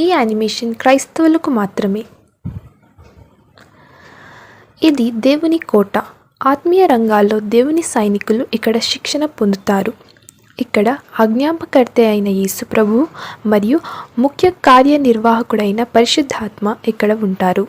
ఈ యానిమేషన్ క్రైస్తవులకు మాత్రమే. ఇది దేవుని కోట. ఆత్మీయ రంగాల్లో దేవుని సైనికులు ఇక్కడ శిక్షణ పొందుతారు. ఇక్కడ ఆజ్ఞాపకర్త అయిన యేసు ప్రభు మరియు ముఖ్య కార్యనిర్వాహకుడైన పరిశుద్ధాత్మ ఇక్కడ ఉంటారు.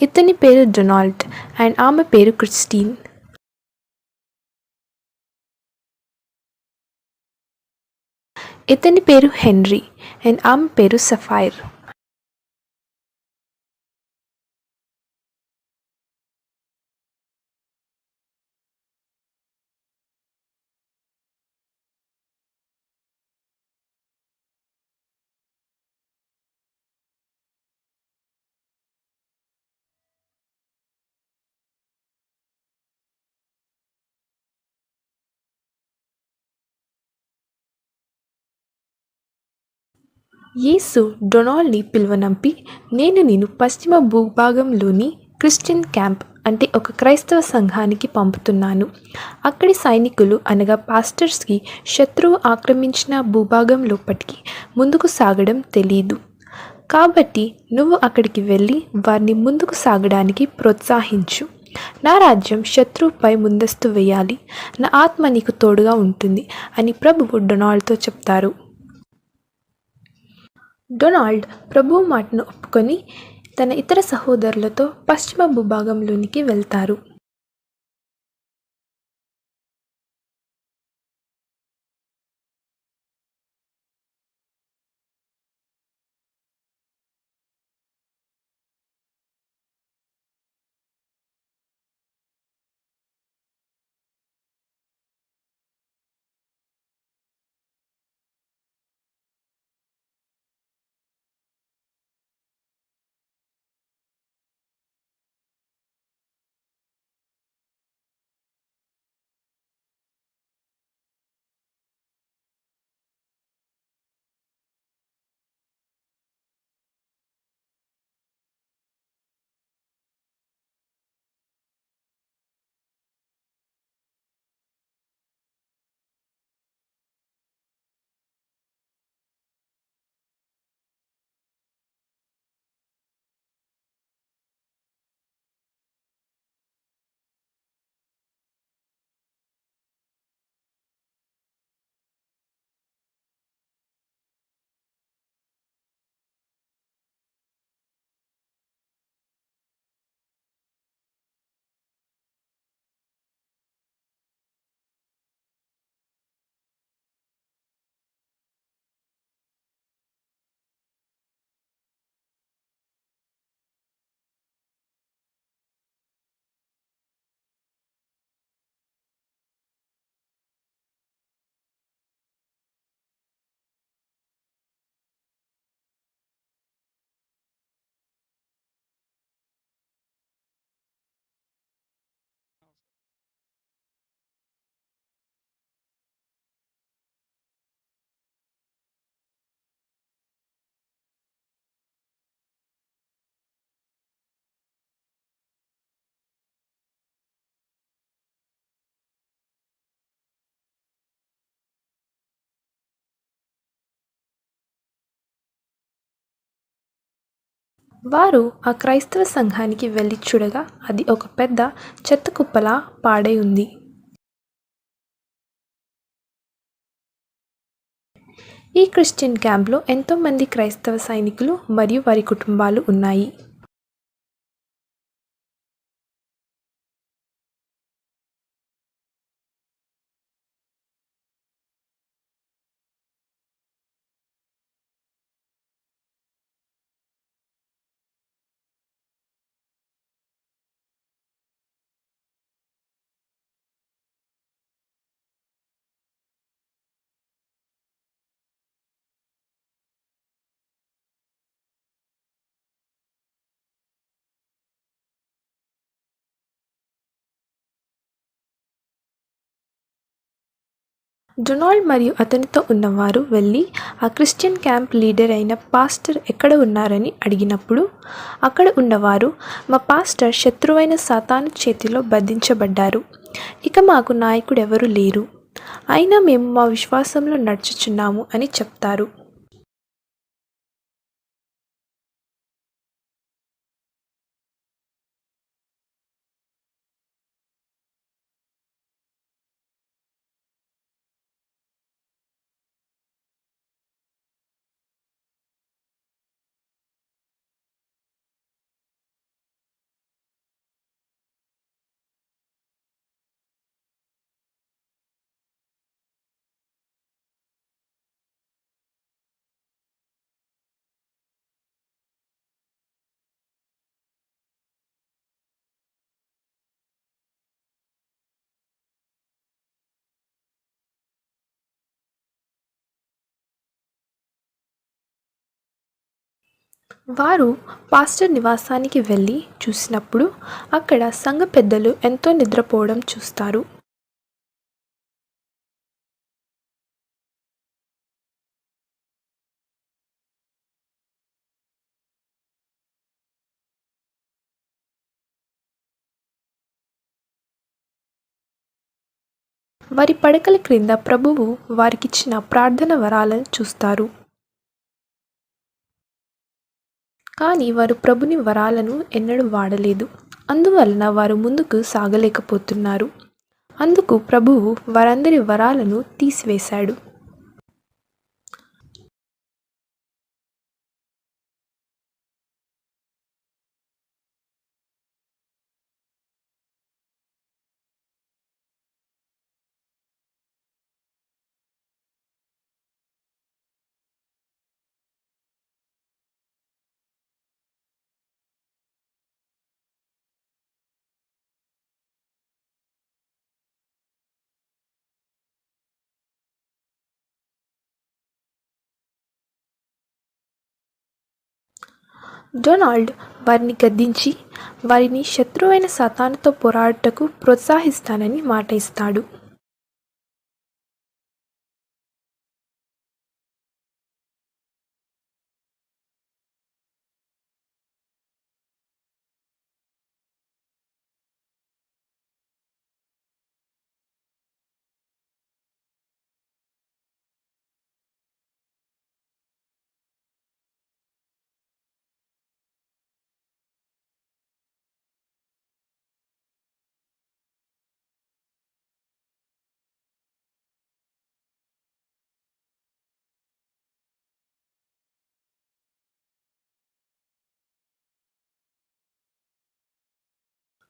ఇతని పేరు డొనాల్డ్ అండ్ ఆమె పేరు క్రిస్టీన్. ఇతని పేరు హెన్రీ అండ్ ఆమె పేరు సఫైర్. యేసు డొనాల్డ్ని పిలువనంపి నేను నేను పశ్చిమ భూభాగంలోని క్రిస్టియన్ క్యాంప్ అంటే ఒక క్రైస్తవ సంఘానికి పంపుతున్నాను. అక్కడి సైనికులు అనగా పాస్టర్స్కి శత్రువు ఆక్రమించిన భూభాగం లోపటికి ముందుకు సాగడం తెలియదు కాబట్టి నువ్వు అక్కడికి వెళ్ళి వారిని ముందుకు సాగడానికి ప్రోత్సహించు. నా రాజ్యం శత్రువుపై ముందస్తు వేయాలి. నా ఆత్మ నీకు తోడుగా ఉంటుంది అని ప్రభువు డొనాల్డ్తో చెప్తారు. డొనాల్డ్ ప్రభువు మాటను ఒప్పుకొని తన ఇతర సహోదరులతో పశ్చిమ భూభాగంలోనికి వెళ్తారు. వారు ఆ క్రైస్తవ సంఘానికి వెళ్ళి చూడగా అది ఒక పెద్ద చెత్త కుప్పలా పాడై ఉంది. ఈ క్రిస్టియన్ క్యాంప్లో ఎంతోమంది క్రైస్తవ సైనికులు మరియు వారి కుటుంబాలు ఉన్నాయి. డొనాల్డ్ మరియు అతనితో ఉన్నవారు వెళ్ళి ఆ క్రిస్టియన్ క్యాంప్ లీడర్ అయిన పాస్టర్ ఎక్కడ ఉన్నారని అడిగినప్పుడు అక్కడ ఉన్నవారు మా పాస్టర్ శత్రువైన సాతాను చేతిలో బంధించబడ్డారు. ఇక మాకు నాయకుడు లేరు. అయినా మేము మా విశ్వాసంలో నడుచుచున్నాము అని చెప్తారు. వారు పాస్టర్ నివాసానికి వెళ్ళి చూసినప్పుడు అక్కడ సంఘ పెద్దలు ఎంతో నిద్రపోవడం చూస్తారు. వారి పడకల క్రింద ప్రభువు వారికిచ్చిన ప్రార్థన వరాలను చూస్తారు. కానీ వారు ప్రభుని వరాలను ఎన్నడూ వాడలేదు. అందువలన వారు ముందుకు సాగలేకపోతున్నారు. అందుకు ప్రభువు వారందరి వరాలను తీసివేశాడు. డొనాల్డ్ వారిని గద్దించి వారిని శత్రువైన సతానుతో పోరాడుటకు ప్రోత్సహిస్తానని మాట ఇస్తాడు.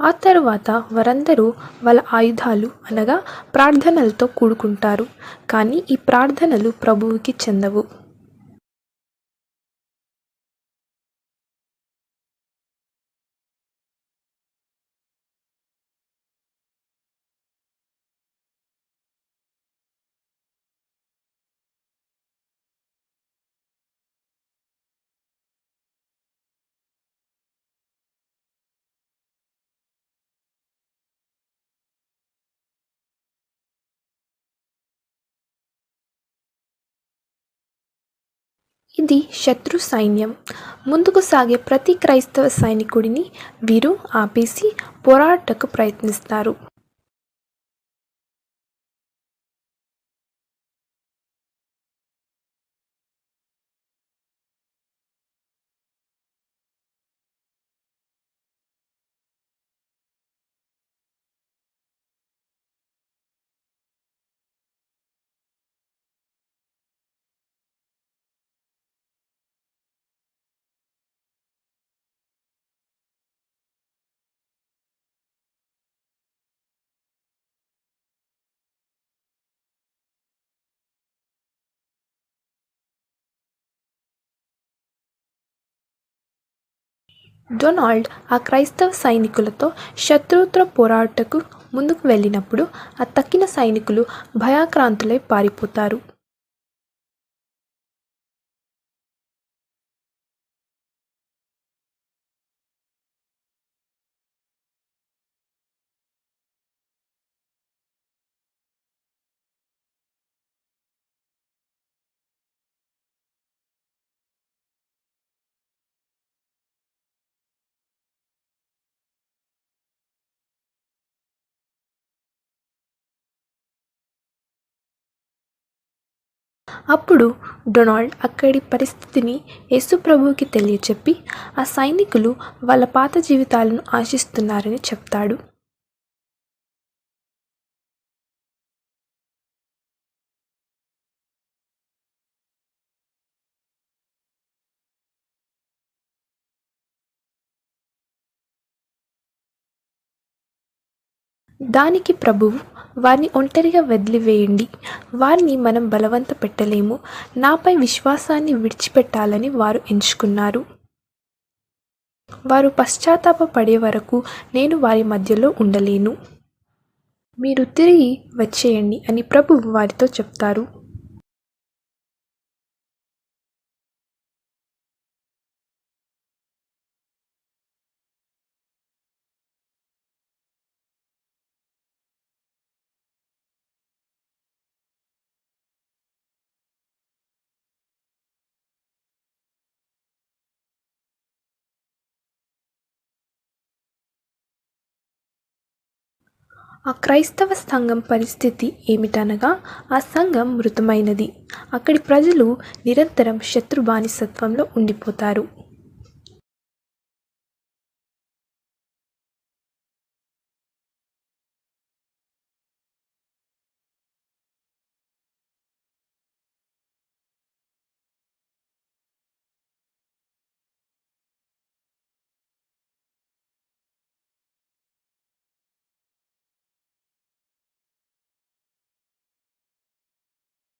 ఆ తరువాత వారందరూ వాళ్ళ ఆయుధాలు అనగా ప్రార్థనలతో కూడుకుంటారు. కానీ ఈ ప్రార్థనలు ప్రభువుకి చెందవు. ఇది శత్రు సైన్యం. ముందుకు సాగే ప్రతి క్రైస్తవ సైనికుడిని వీరు ఆపేసి పోరాటకు ప్రయత్నిస్తారు. డొనాల్డ్ ఆ క్రైస్తవ సైనికులతో శత్రువుతో పోరాటకు ముందుకు వెళ్ళినప్పుడు ఆ తక్కిన సైనికులు భయాక్రాంతులై పారిపోతారు. అప్పుడు డొనాల్డ్ అక్కడి పరిస్థితిని యేసుప్రభువుకి తెలియచెప్పి ఆ సైనికులు వాళ్ళ పాత జీవితాలను ఆశిస్తున్నారని చెప్తాడు. దానికి ప్రభువు వారిని ఒంటరిగా వదిలివేయండి. వారిని మనం బలవంత పెట్టలేము నాపై విశ్వాసాన్ని విడిచిపెట్టాలని వారు ఎంచుకున్నారు. వారు పశ్చాత్తాప పడే వరకు నేను వారి మధ్యలో ఉండలేను. మీరు తిరిగి వచ్చేయండి అని ప్రభువు వారితో చెప్తారు. ఆ క్రైస్తవ సంఘం పరిస్థితి ఏమిటనగా ఆ సంఘం మృతమైనది. అక్కడి ప్రజలు నిరంతరం శత్రు బానిసత్వంలో ఉండిపోతారు.